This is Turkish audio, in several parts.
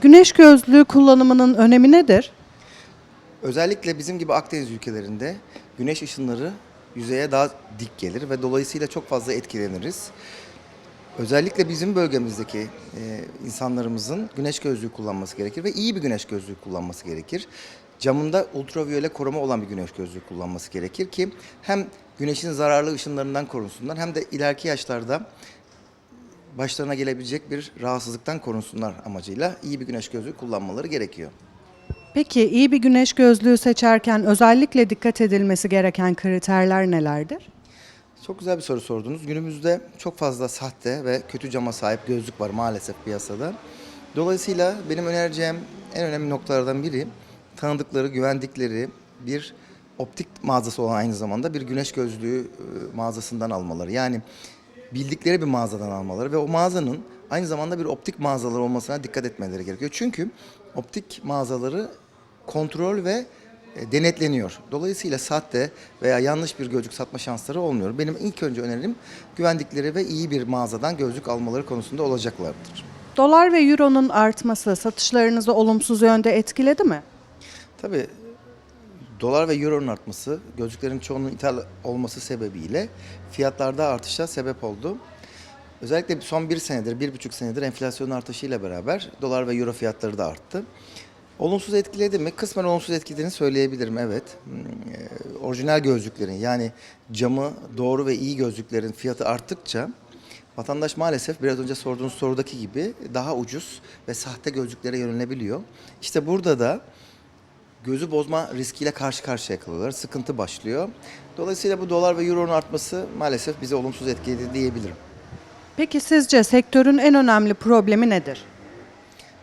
Güneş gözlüğü kullanımının önemi nedir? Özellikle bizim gibi Akdeniz ülkelerinde güneş ışınları yüzeye daha dik gelir ve dolayısıyla çok fazla etkileniriz. Özellikle bizim bölgemizdeki e, insanlarımızın güneş gözlüğü kullanması gerekir ve iyi bir güneş gözlüğü kullanması gerekir. Camında ultraviyole koruma olan bir güneş gözlüğü kullanması gerekir ki hem güneşin zararlı ışınlarından korunsunlar hem de ileriki yaşlarda başlarına gelebilecek bir rahatsızlıktan korunsunlar amacıyla iyi bir güneş gözlüğü kullanmaları gerekiyor. Peki iyi bir güneş gözlüğü seçerken özellikle dikkat edilmesi gereken kriterler nelerdir? Çok güzel bir soru sordunuz. Günümüzde çok fazla sahte ve kötü cama sahip gözlük var maalesef piyasada. Dolayısıyla benim önereceğim en önemli noktalardan biri tanıdıkları, güvendikleri bir optik mağazası olan aynı zamanda bir güneş gözlüğü e, mağazasından almaları. Yani bildikleri bir mağazadan almaları ve o mağazanın aynı zamanda bir optik mağazaları olmasına dikkat etmeleri gerekiyor. Çünkü optik mağazaları kontrol ve e, denetleniyor. Dolayısıyla sahte veya yanlış bir gözlük satma şansları olmuyor. Benim ilk önce önerim güvendikleri ve iyi bir mağazadan gözlük almaları konusunda olacaklardır. Dolar ve euronun artması satışlarınızı olumsuz yönde etkiledi mi? Tabii dolar ve euronun artması, gözlüklerin çoğunun ithal olması sebebiyle fiyatlarda artışa sebep oldu. Özellikle son bir senedir, bir buçuk senedir enflasyonun artışıyla beraber dolar ve euro fiyatları da arttı. Olumsuz etkiledi mi? Kısmen olumsuz etkilediğini söyleyebilirim evet. Hmm, e, Orijinal gözlüklerin yani camı doğru ve iyi gözlüklerin fiyatı arttıkça vatandaş maalesef biraz önce sorduğunuz sorudaki gibi daha ucuz ve sahte gözlüklere yönelebiliyor. İşte burada da gözü bozma riskiyle karşı karşıya kalıyorlar. Sıkıntı başlıyor. Dolayısıyla bu dolar ve euronun artması maalesef bize olumsuz etkiledi diyebilirim. Peki sizce sektörün en önemli problemi nedir?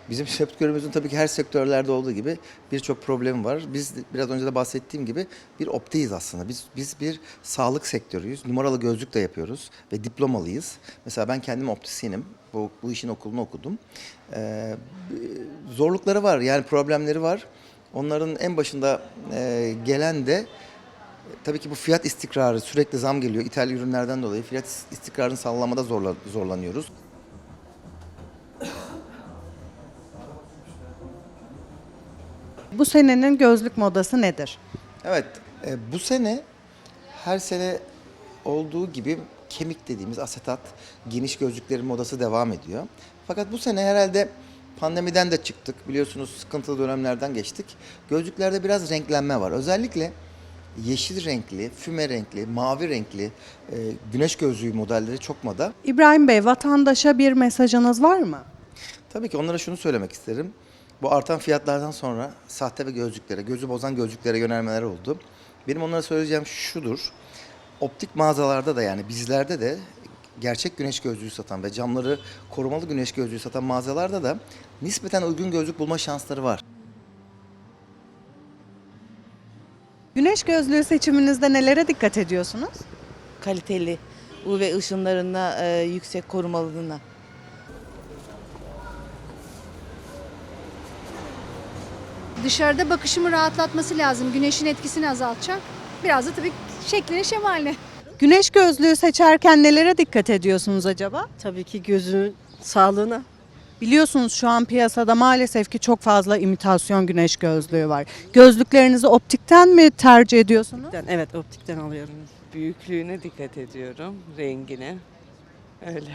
Bizim sektörümüzün tabii ki her sektörlerde olduğu gibi birçok problemi var. Biz biraz önce de bahsettiğim gibi bir optiyiz aslında. Biz biz bir sağlık sektörüyüz. Numaralı gözlük de yapıyoruz ve diplomalıyız. Mesela ben kendim optisyenim. Bu, bu işin okulunu okudum. Ee, zorlukları var yani problemleri var. Onların en başında e, gelen de Tabii ki bu fiyat istikrarı sürekli zam geliyor. İthal ürünlerden dolayı fiyat istikrarını sağlamada zorla, zorlanıyoruz. Bu senenin gözlük modası nedir? Evet, e, bu sene her sene olduğu gibi kemik dediğimiz asetat geniş gözlüklerin modası devam ediyor. Fakat bu sene herhalde pandemiden de çıktık. Biliyorsunuz sıkıntılı dönemlerden geçtik. Gözlüklerde biraz renklenme var. Özellikle yeşil renkli, füme renkli, mavi renkli e, güneş gözlüğü modelleri çok moda. İbrahim Bey, vatandaşa bir mesajınız var mı? Tabii ki onlara şunu söylemek isterim. Bu artan fiyatlardan sonra sahte ve gözlüklere, gözü bozan gözlüklere yönelmeler oldu. Benim onlara söyleyeceğim şudur. Optik mağazalarda da yani bizlerde de gerçek güneş gözlüğü satan ve camları korumalı güneş gözlüğü satan mağazalarda da nispeten uygun gözlük bulma şansları var. Güneş gözlüğü seçiminizde nelere dikkat ediyorsunuz? kaliteli UV ışınlarına e, yüksek korumalılığına. Dışarıda bakışımı rahatlatması lazım. Güneşin etkisini azaltacak. Biraz da tabii şekline şemaline. Güneş gözlüğü seçerken nelere dikkat ediyorsunuz acaba? Tabii ki gözünün sağlığına. Biliyorsunuz şu an piyasada maalesef ki çok fazla imitasyon güneş gözlüğü var. Gözlüklerinizi optikten mi tercih ediyorsunuz? Evet optikten alıyorum. Büyüklüğüne dikkat ediyorum, rengine. Öyle.